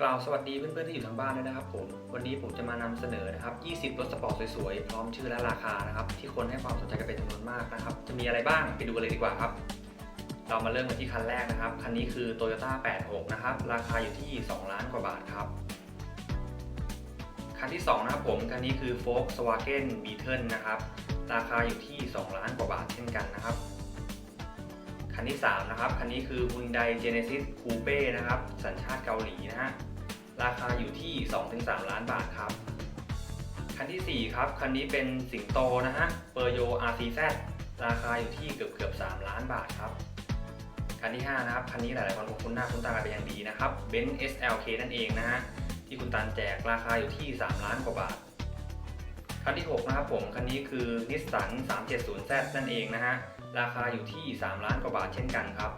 กล่าวสวัสดีเพื่อนๆที่อยู่ทางบ้านด้วยนะครับผม วันนี้ผมจะมานำเสนอนะครับ 20 รถสปอร์ตสวยๆ พร้อมชื่อและราคานะครับ ที่คนให้ความสนใจกันเป็นจำนวนมากนะครับ จะมีอะไรบ้างไปดูกันเลยดีกว่าครับ เรามาเริ่มกันที่คันแรกนะครับ คันนี้คือ Toyota 86 นะครับ ราคาอยู่ที่ 2 ล้านกว่าบาทครับ คันที่ 2 นะครับผม คันนี้คือ Volkswagen Beetle นะครับ ราคาอยู่ที่ 2 ล้านกว่าบาทเช่นกันนะครับ นที่ 3 นะครับ คันนี้คือ Hyundai Genesis Coupe นะครับ สัญชาติเกาหลีนะฮะ ราคาอยู่ที่ 2-3 ล้านบาทครับ คันทีสี่4 ครับ คันนี้เป็นสิงโตนะฮะเปอร์โย RCZ ราคาอยู่ที่เกือบเกือบ3ล้านบาทครับ คันที่ 5 นะครับ คันนี้หลายๆคนคงคุ้นหน้าคุ้นตากันเป็นอย่างดีนะครับ Benz SLK นั่นเองนะฮะ ที่คุณตันแจกราคาอยู่ที่ 3 ล้านกว่าบาท คันที่ 6 นะครับผม คันนี้คือ Nissan 370Z นั่นเองนะฮะ ราคาอยู่ที่ 3 ล้านกว่าบาทเช่นกันครับ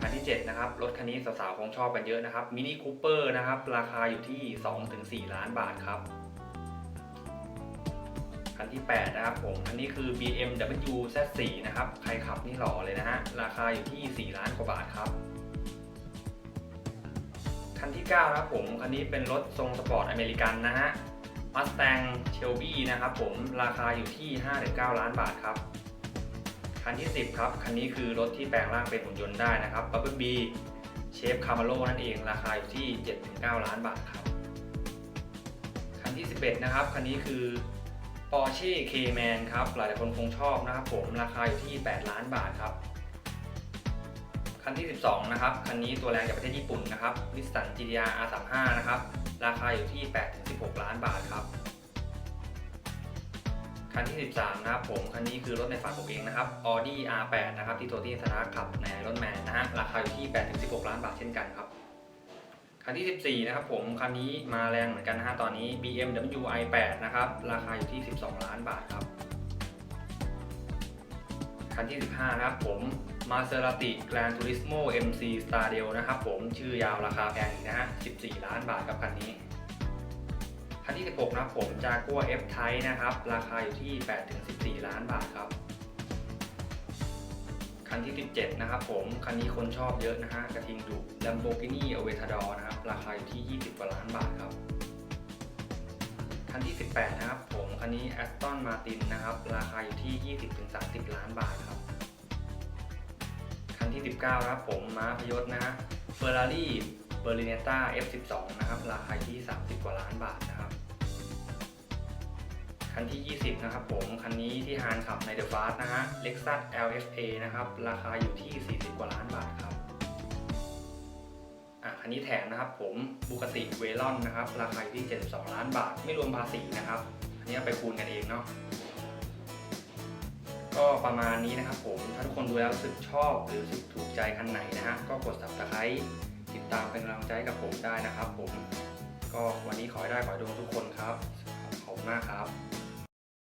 คันที่ 7 นะครับ รถคันนี้สาวๆคงชอบกันเยอะนะครับ Mini Cooper นะครับ ราคาอยู่ที่ 2-4 ล้านบาทครับคันที่ 8 นะครับผมคันนี้คือ BMW Z4 นะครับ ใครขับนี่หล่อเลยนะฮะ ราคาอยู่ที่ 4 ล้านกว่าบาทครับ คันที่ 9 นะครับผม คันนี้เป็นรถทรงสปอร์ตอเมริกันนะฮะ Mustang Shelby นะครับผม ราคาอยู่ที่ 5-9 ล้านบาทครับ คันที่ 10 ครับ คันนี้คือรถที่แปลงร่างเป็นหุ่นยนต์ได้นะครับ Bumblebee B Shape Camaro นั่นเอง ราคาอยู่ที่ 7-9 ล้านบาทครับ คันที่ 11 นะครับ คันนี้คือ Porsche Cayman ครับ หลายๆคนคงชอบนะครับผม ราคาอยู่ที่ 8 ล้านบาทครับ คันที่ 12 นะครับ คันนี้ตัวแรงจากประเทศญี่ปุ่นนะครับ Nissan GTR R35 นะครับ ราคาอยู่ที่8 คันที่ 13 นะครับผม คันนี้คือรถในฝันผมเองนะครับ Audi R8 นะครับ ที่ตัวที่สตาร์ขับในรถแมนนะฮะ ราคาอยู่ที่ 8-16 ล้านบาทเช่นกันครับ คันที่ 14 นะครับผม คันนี้มาแรงเหมือนกันนะฮะ ตอนนี้ BMW i8 นะครับ ราคาอยู่ที่ 12 ล้านบาทครับ คันที่ 15 นะครับผม Maserati Gran Turismo MC Stradale นะครับผม ชื่อยาวราคาแพงอีกนะฮะ 14 ล้านบาทครับคันนี้ คันที่ 16 นะผม Jaguar F Type นะครับ ราคาอยู่ที่ 8-14 ล้านบาทครับ คันที่ 17 นะครับผม คันนี้คนชอบเยอะนะฮะ กระทิงดุ Lamborghini Aventador นะครับ ราคาอยู่ที่ 20 กว่าล้านบาทครับ คันที่ 18 นะครับผม คันนี้ Aston Martin นะครับ ราคาอยู่ที่ 20-30 ล้านบาทครับ คันที่ 19 นะครับผม ม้าพยศนะฮะ Ferrari Berlinetta F12 นะครับ ราคาที่ 30 กว่าล้านบาทนะครับ คันที่ 20 นะครับผม คันนี้ที่ฮานขับใน The Fast นะฮะ Lexus LFA นะครับ ราคาอยู่ที่ 40 กว่าล้านบาทครับ อะ คันนี้แถมนะครับผม Bugatti Veyron นะครับ ราคาอยู่ที่ 72 ล้านบาท ไม่รวมภาษีนะครับ อันนี้ไปคูณกันเองเนาะ ก็ประมาณนี้นะครับผม ถ้าทุกคนดูแล้วรู้สึกชอบหรือรู้สึกถูกใจคันไหนนะฮะ ก็กด subscribe ติดตามเป็นกำลังใจกับผมได้นะครับผม ก็วันนี้ขอให้ได้ขอให้โดนทุกคนครับ ขอบคุณมากครับ